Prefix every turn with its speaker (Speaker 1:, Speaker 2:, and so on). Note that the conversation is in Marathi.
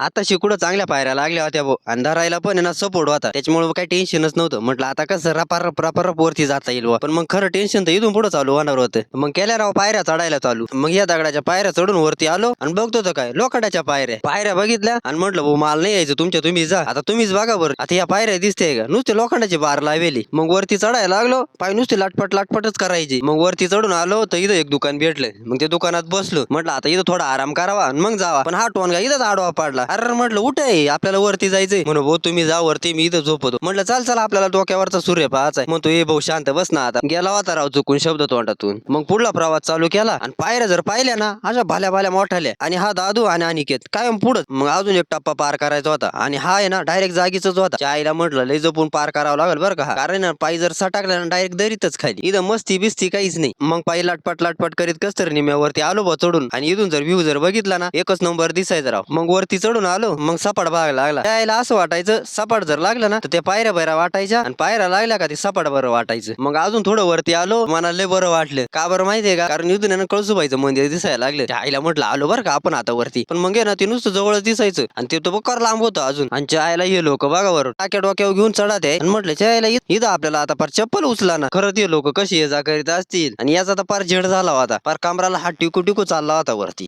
Speaker 1: आता शिकुडं चांगल्या पायऱ्या लागल्या होत्या भाऊ. आणि धरायला पण ना सपोर्ट होता. त्याच्यामुळे काही टेन्शनच नव्हतं. म्हटलं आता कसं रपारप रपारप वरती जाता येईल पण मग खरं टेन्शन तर इथून पुढे चालू होणार होतं. मग केल्या राव पायऱ्या चढायला चालू. मग या दगडाच्या पायऱ्या चढून वरती आलो आणि बघतो तर काय? लोखंडाच्या पायऱ्या. पायऱ्या बघितल्या आणि म्हटलं भाऊ माल नाही यायचं. तुमच्या तुम्ही जा. आता तुम्हीच बघा बरं. आता या पायऱ्या दिसते का? नुसते लोखंडाची बार लावेली. मग वरती चढायला लागलो. पाय नुसते लाटपट लाटपटच करायची. मग वरती चढून आलो तर इथं एक दुकान भेटलं. मग त्या दुकानात बसलो. म्हटलं आता इथं थोडा आराम करावा आणि मग जावा. पण हा टोनगा इथंच आडवा पाडला. अरे म्हटलं उठ आहे. आपल्याला वरती जायचंय. म्हणून भाऊ तुम्ही जा वरती मी इथं झोपतो. म्हटलं चाल चला आपल्याला डोक्यावरचा सूर्य पाहायचा मग तो ये भाऊ शांत बस ना आता. गेला होता राव चुकून शब्द तोंडातून. मग पुढला प्रवास चालू केला. आणि पायऱ्या जर पाहिल्या ना अशा भाल्या भाल्या मोठाल्या. आणि हा दादू आणि अनिकेत कायम पुढं. मग अजून एक टप्पा पार करायचा होता. आणि हा आहे ना डायरेक्ट जागीच होता. आईला म्हटलं लय जपून पार करावं लागेल बरं का कारण ना पायी जर सटाकला ना डायरेक्ट दरीतच खाली. इथं मस्ती बिस्ती काहीच नाही. मग पायी लाटपट लाटपट करीत कस तर निम्यावरती आलो बा चढून. आणि इथून जर व्ह्यू जर बघितला ना एकच नंबर दिसायचा राव. मग वरती चढून आलो. मग सपाट बघायला लागला. त्याला असं वाटायचं सपाट जर लागलं ना तर त्या पायऱ्या बैरा वाटायच्या. आणि पायऱ्या लागल्या का ते सपाट बरं वाटायचं. मग अजून थोडं वरती आलो. मला लय बरं वाटलं. का बरं माहितीये का? कारण युद्ध आहे ना कळसुबाईचं मंदिर दिसायला लागलं. आईला म्हटलं आलो बरं का आपण आता वरती. पण मग ना ते नुसतं जवळच दिसायचं. आणि ते तर बकार लांब होतं अजून. आणि त्या आईला हे लोक बघा बरं. टाक्या डोक्यावर घेऊन चढा आहे आणि म्हटलं चायला इथं आपल्याला आता फार चप्पल उचला ना. खरं ते लोक कशी ये जा करीत असतील. आणि याचा तर फार झेड झाला होता. फार कामराला हात टिकू टिकू चालला होता वरती.